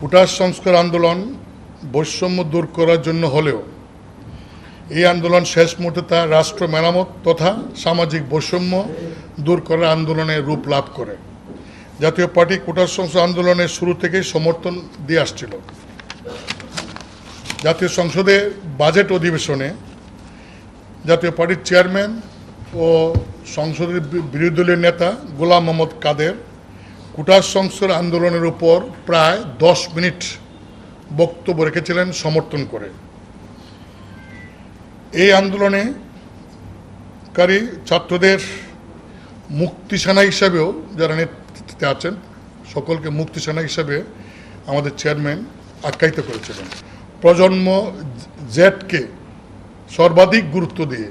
Cutter সংস্কার আন্দোলন বৈষম্য দূর করার জন্য হলেও এই আন্দোলন শেষ মুহূর্তে তা রাষ্ট্র মেরামত তথা সামাজিক বৈষম্য দূর করার আন্দোলনে রূপ লাভ করে। জাতীয় পার্টি কুটার সংস্কার আন্দোলনের শুরু থেকেই সমর্থন দিয়ে আসছিল। জাতীয় সংসদে বাজেট অধিবেশনে জাতীয় পার্টির চেয়ারম্যান ও সংসদের বিরোধী দলীয় নেতা গোলাম মোহাম্মদ কাদের কুটার সংস্কার আন্দোলনের উপর প্রায় দশ মিনিট বক্তব্য রেখেছিলেন সমর্থন করে। এই আন্দোলনে কারী ছাত্রদের মুক্তি সেনা হিসাবেও যারা নেতৃত্বে আছেন, সকলকে মুক্তি সেনা হিসাবে আমাদের চেয়ারম্যান আখ্যায়িত করেছিলেন। প্রজন্ম জেটকে সর্বাধিক গুরুত্ব দিয়ে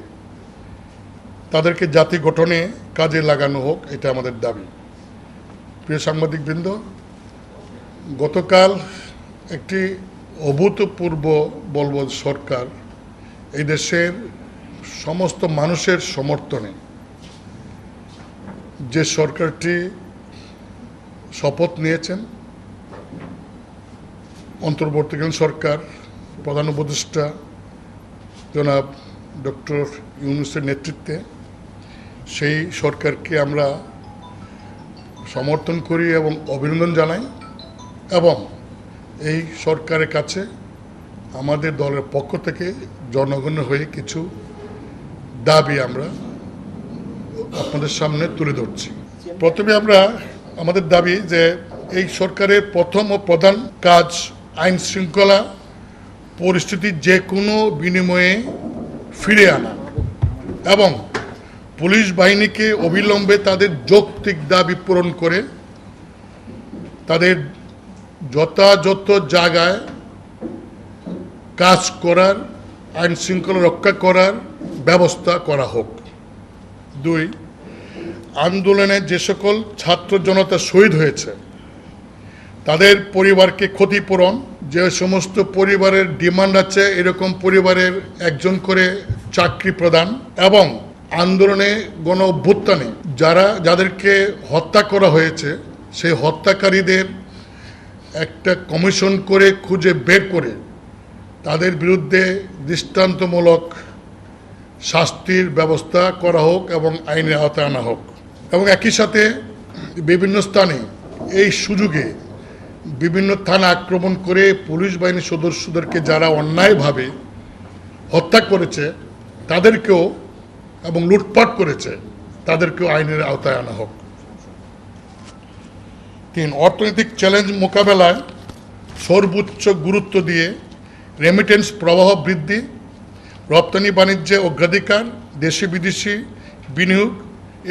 তাদেরকে জাতি গঠনে কাজে লাগানো হোক, এটা আমাদের দাবি। প্রিয় সাংবাদিকবৃন্দ, গতকাল একটি অভূতপূর্ব বলব সরকার এই দেশের সমস্ত মানুষের সমর্থনে যে সরকারটি শপথ নিয়েছেন, অন্তর্বর্তীকালীন সরকার, প্রধান উপদেষ্টা জনাব ডক্টর ইউনুসের নেতৃত্বে, সেই সরকারকে আমরা সমর্থন করি এবং অভিনন্দন জানাই এবং এই সরকারের কাছে আমাদের দলের পক্ষ থেকে জনগণের হয়ে কিছু দাবি আমরা আপনাদের সামনে তুলে ধরছি। প্রথমে আমরা আমাদের দাবি যে এই সরকারের প্রথম ও প্রধান কাজ আইন শৃঙ্খলা পরিস্থিতি যে কোনো বিনিময়ে ফিরে আনা এবং পুলিশ বাহিনীকে অবিলম্বে তাদের যৌক্তিক দাবি পূরণ করে তাদের যথাযথ জায়গায় কাজ করার, আইন শৃঙ্খলা রক্ষা করার ব্যবস্থা করা হোক। দুই, আন্দোলনে যে সকল ছাত্র জনতা শহীদ হয়েছে, তাদের পরিবারকে ক্ষতিপূরণ, যে সমস্ত পরিবারের ডিমান্ড আছে, এরকম পরিবারের একজন করে চাকরি প্রদান এবং আন্দোলনে গণ অভ্যুত্থানে যারা, যাদেরকে হত্যা করা হয়েছে, সেই হত্যাকারীদের একটা কমিশন করে খুঁজে বের করে তাদের বিরুদ্ধে দৃষ্টান্তমূলক শাস্তির ব্যবস্থা করা হোক এবং আইনের আওতায় আনা হোক। এবং একই সাথে বিভিন্ন স্থানে এই সুযোগে বিভিন্ন থানা আক্রমণ করে পুলিশ বাহিনীর সদস্যদেরকে যারা অন্যায়ভাবে হত্যা করেছে, তাদেরকেও এবং লুটপাট করেছে, তাদেরকেও আইনের আওতায় আনা হোক। তিন, অর্থনৈতিক চ্যালেঞ্জ মোকাবেলায় সর্বোচ্চ গুরুত্ব দিয়ে রেমিটেন্স প্রবাহ বৃদ্ধি, রপ্তানি বাণিজ্যে অগ্রাধিকার, দেশি বিদেশি বিনিয়োগ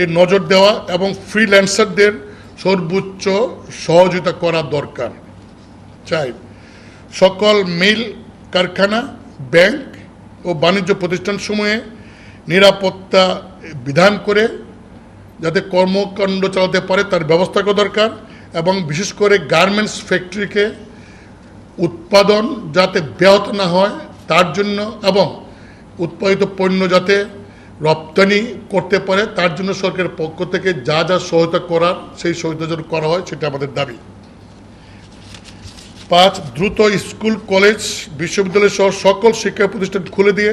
এর নজর দেওয়া এবং ফ্রিল্যান্সারদের সর্বোচ্চ সহযোগিতা করা দরকার। চাই সকল মিল কারখানা ব্যাংক ও বাণিজ্য প্রতিষ্ঠান প্রতিষ্ঠানসমূহে নিরাপত্তা বিধান করে যাতে কর্মকাণ্ড চালাতে পারে তার ব্যবস্থা করা দরকার এবং বিশেষ করে গার্মেন্টস ফ্যাক্টরিকে উৎপাদন যাতে ব্যাহত না হয় তার জন্য এবং উৎপাদিত পণ্য যাতে রপ্তানি করতে পারে তার জন্য সরকারের পক্ষ থেকে যা যা সহায়তা করার সেই সহায়তা যেন করা হয় সেটা আমাদের দাবি। পাঁচ, দ্রুত স্কুল, কলেজ, বিশ্ববিদ্যালয় সহ সকল শিক্ষা প্রতিষ্ঠান খুলে দিয়ে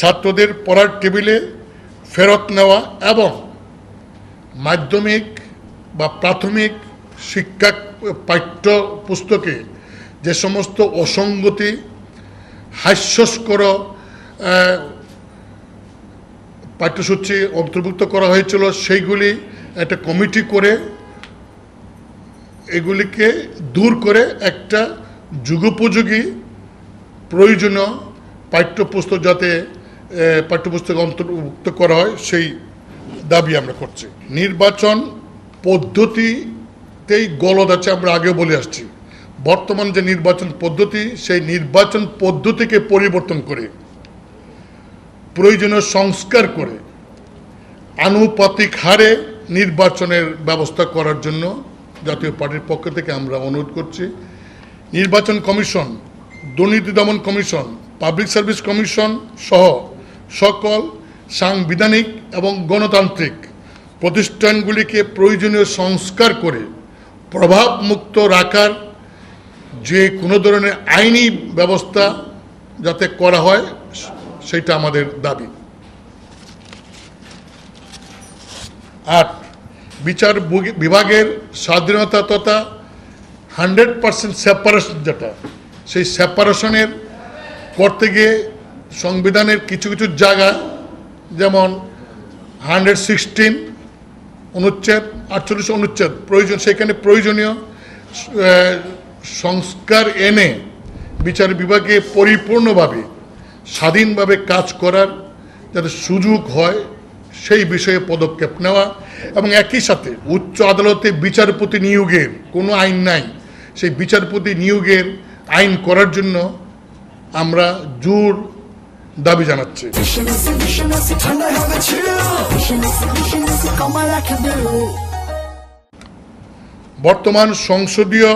ছাত্রদের পড়ার টেবিলে ফেরত নেওয়া এবং মাধ্যমিক বা প্রাথমিক শিক্ষা পাঠ্য পুস্তকে যে সমস্ত অসঙ্গতি, হাস্যস্কর পাঠ্যসূচি অন্তর্ভুক্ত করা হয়েছিল, সেইগুলি একটা কমিটি করে এগুলিকে দূর করে একটা যুগোপযোগী, প্রয়োজনীয় পাঠ্যপুস্তক যাতে পাঠ্যপুস্তকে অন্তর্ভুক্ত করা হয়, সেই দাবি আমরা করছি। নির্বাচন পদ্ধতিতেই গলদ আছে, আমরা আগেও বলে আসছি। বর্তমান যে নির্বাচন পদ্ধতি, সেই নির্বাচন পদ্ধতিকে পরিবর্তন করে, প্রয়োজনীয় সংস্কার করে, আনুপাতিক হারে নির্বাচনের ব্যবস্থা করার জন্য জাতীয় পার্টির পক্ষ থেকে আমরা অনুরোধ করছি। নির্বাচন কমিশন, দুর্নীতি দমন কমিশন, পাবলিক সার্ভিস কমিশন সহ সকল সাংবিধানিক এবং গণতান্ত্রিক প্রতিষ্ঠানগুলিকে প্রয়োজনীয় সংস্কার করে প্রভাবমুক্ত রাখার যে কোনো ধরনের আইনি ব্যবস্থা যাতে করা হয়, সেটা আমাদের দাবি। আট বিচার বিভাগের স্বাধীনতা তথা হান্ড্রেড পার্সেন্ট সেপারেশন যেটা, সেই সেপারেশনের করতে গিয়ে সংবিধানের কিছু কিছু জায়গা, যেমন হান্ড্রেড সিক্সটিন অনুচ্ছেদ আটচল্লিশ অনুচ্ছেদ, প্রয়োজন, সেখানে প্রয়োজনীয় সংস্কার এনে বিচার বিভাগে পরিপূর্ণভাবে, স্বাধীনভাবে কাজ করার যাতে সুযোগ হয়, সেই বিষয়ে পদক্ষেপ নেওয়া এবং একই সাথে উচ্চ আদালতে বিচারপতি নিয়োগের কোনো আইন নাই, সেই বিচারপতি নিয়োগের আইন করার জন্য আমরা জোর দাবি জানাচ্ছি। বর্তমান সংসদীয়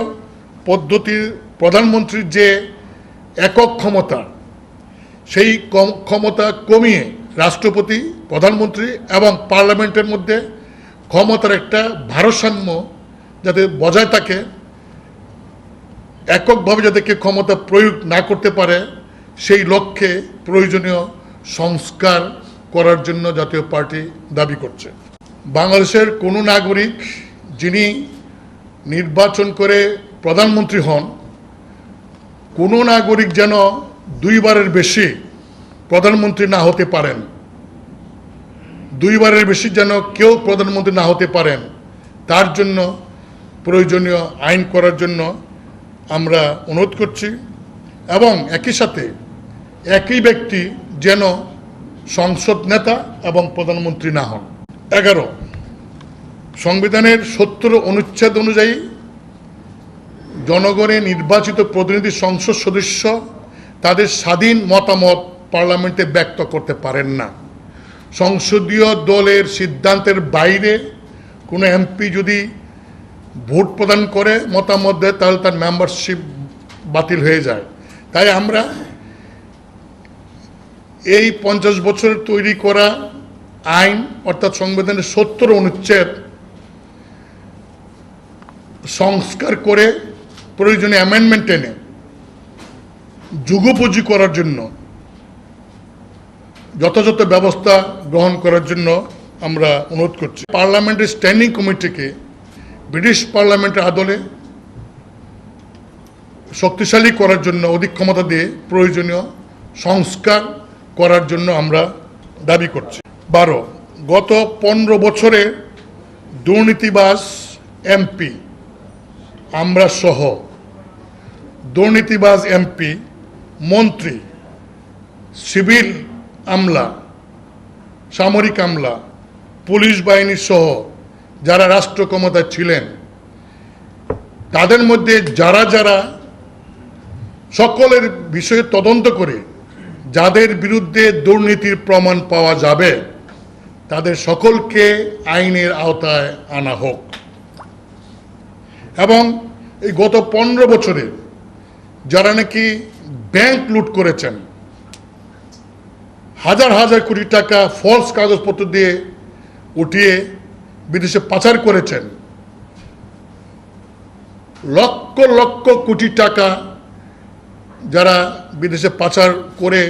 পদ্ধতির প্রধানমন্ত্রীর যে একক ক্ষমতা, সেই ক্ষমতা কমিয়ে রাষ্ট্রপতি, প্রধানমন্ত্রী এবং পার্লামেন্টের মধ্যে ক্ষমতার একটা ভারসাম্য যাতে বজায় থাকে, এককভাবে যাতে কেউ ক্ষমতা প্রয়োগ না করতে পারে সেই লক্ষ্যে প্রয়োজনীয় সংস্কার করার জন্য জাতীয় পার্টি দাবি করছে। বাংলাদেশের কোনো নাগরিক যিনি নির্বাচন করে প্রধানমন্ত্রী হন, কোনো নাগরিক যেন দুইবারের বেশি প্রধানমন্ত্রী না হতে পারেন, দুইবারের বেশি যেন কেউ প্রধানমন্ত্রী না হতে পারেন, তার জন্য প্রয়োজনীয় আইন করার জন্য আমরা অনুরোধ করছি এবং একই সাথে একই ব্যক্তি যেন সংসদ নেতা এবং প্রধানমন্ত্রী না হন। এগারো, সংবিধানের সত্তর অনুচ্ছেদ অনুযায়ী জনগণের নির্বাচিত প্রতিনিধি সংসদ সদস্য তাদের স্বাধীন মতামত পার্লামেন্টে ব্যক্ত করতে পারেন না। সংসদীয় দলের সিদ্ধান্তের বাইরে কোনো এমপি যদি ভোট প্রদান করে মতামত দেয়, তাহলে তার মেম্বারশিপ বাতিল হয়ে যায়। তাই আমরা এই পঞ্চাশ বছরের তৈরি করা আইন, অর্থাৎ সংবিধানের সত্তর অনুচ্ছেদ, সংস্কার করে প্রয়োজনীয় অ্যামেন্ডমেন্ট এনে যুগোপযোগী করার জন্য, যথাযথ ব্যবস্থা গ্রহণ করার জন্য আমরা অনুরোধ করছি। পার্লামেন্টের স্ট্যান্ডিং কমিটিকে ব্রিটিশ পার্লামেন্টের আদলে শক্তিশালী করার জন্য অধিক ক্ষমতা দিয়ে প্রয়োজনীয় সংস্কার করার জন্য আমরা দাবি করছি। বারো, গত পনেরো বছরে দুর্নীতিবাস এমপি, আমরা সহ দুর্নীতিবাজ এমপি, মন্ত্রী, সিভিল আমলা, সামরিক আমলা, পুলিশ বাহিনী সহ যারা রাষ্ট্র ক্ষমতায় ছিলেন, তাদের মধ্যে যারা যারা সকলের বিষয়ে তদন্ত করে যাদের বিরুদ্ধে দুর্নীতির প্রমাণ পাওয়া যাবে, তাদের সকলকে আইনের আওতায় আনা হোক। এবং এই গত পনেরো বছরে যারা নাকি ব্যাংক লুট করেছেন, হাজার হাজার কোটি টাকা ফলস কাগজপত্র দিয়ে উঠিয়ে বিদেশে পাচার করেছেন, লক্ষ লক্ষ কোটি টাকা যারা বিদেশে পাচার করে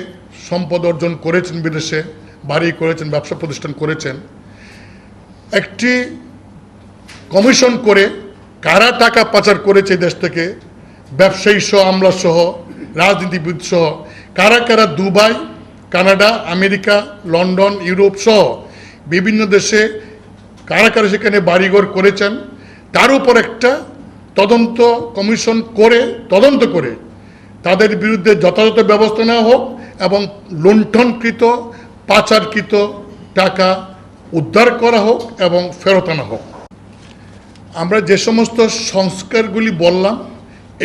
সম্পদ অর্জন করেছেন, বিদেশে বাড়ি করেছেন, ব্যবসা প্রতিষ্ঠান করেছেন, একটি কমিশন করে কারা টাকা পাচার করেছে দেশ থেকে, ব্যবসায়ী সহ, আমলা সহ, রাজনীতিবিদ সহ, কারা কারা Dubai, Canada, America, London, Europe সহ বিভিন্ন দেশে কারা কারা সেখানে বাড়িঘর করেছেন, তার উপর একটা তদন্ত কমিশন করে, তদন্ত করে তাদের বিরুদ্ধে যথাযথ ব্যবস্থা নেওয়া হোক এবং লুণ্ঠনকৃত, পাচারকৃত টাকা উদ্ধার করা হোক এবং ফেরত আনা হোক। আমরা যে সমস্ত সংস্কারগুলি বললাম,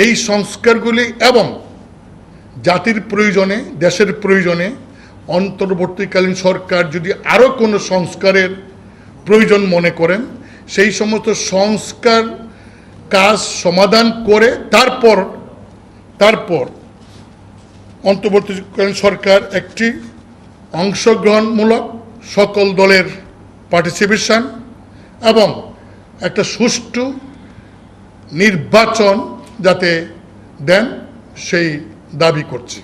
এই সংস্কারগুলি এবং জাতির প্রয়োজনে, দেশের প্রয়োজনে অন্তর্বর্তীকালীন সরকার যদি আরও কোনো সংস্কারের প্রয়োজন মনে করেন, সেই সমস্ত সংস্কার কাজ সমাধান করে তারপর তারপর অন্তর্বর্তীকালীন সরকার একটি অংশগ্রহণমূলক সকল দলের পার্টিসিপেশন এবং একটা সুষ্ঠু নির্বাচন যাতে দেন সেই দাবি করছি।